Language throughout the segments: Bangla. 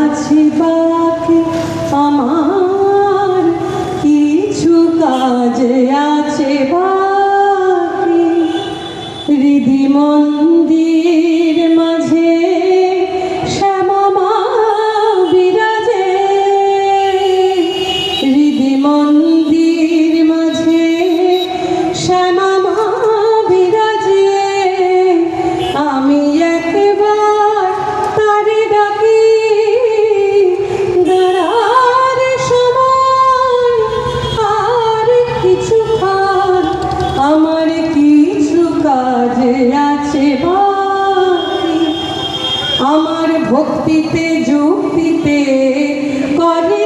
আছে বাকি আমার কিছু কাজে আছে বাকি। হৃদি মন্দির মাঝে শ্যামা বিরাজে। হৃদি মন্দির আমার ভক্তিতে যুক্তিতে করে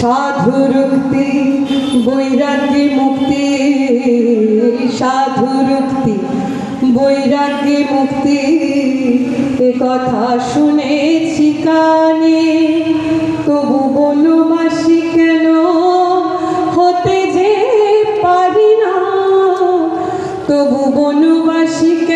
সাধুরুক্তি বৈরাগ্যে মুক্তি। সাধুরুক্তি বৈরাগ্যে মুক্তি। এ কথা শুনেছি কানে। তবু বলো মাসি, কেন হতে যে পারি না? তবু বনবাসী কেন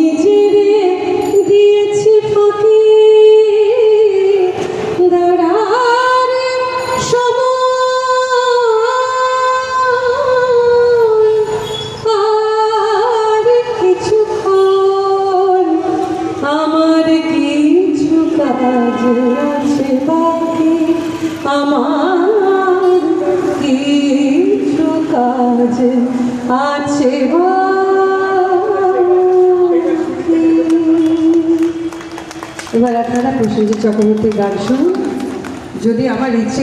কিছু কাজ আছে এবার আপনারা প্রসেনজিৎ চক্রবর্তীর গান শুনুন। যদি আমার ইচ্ছে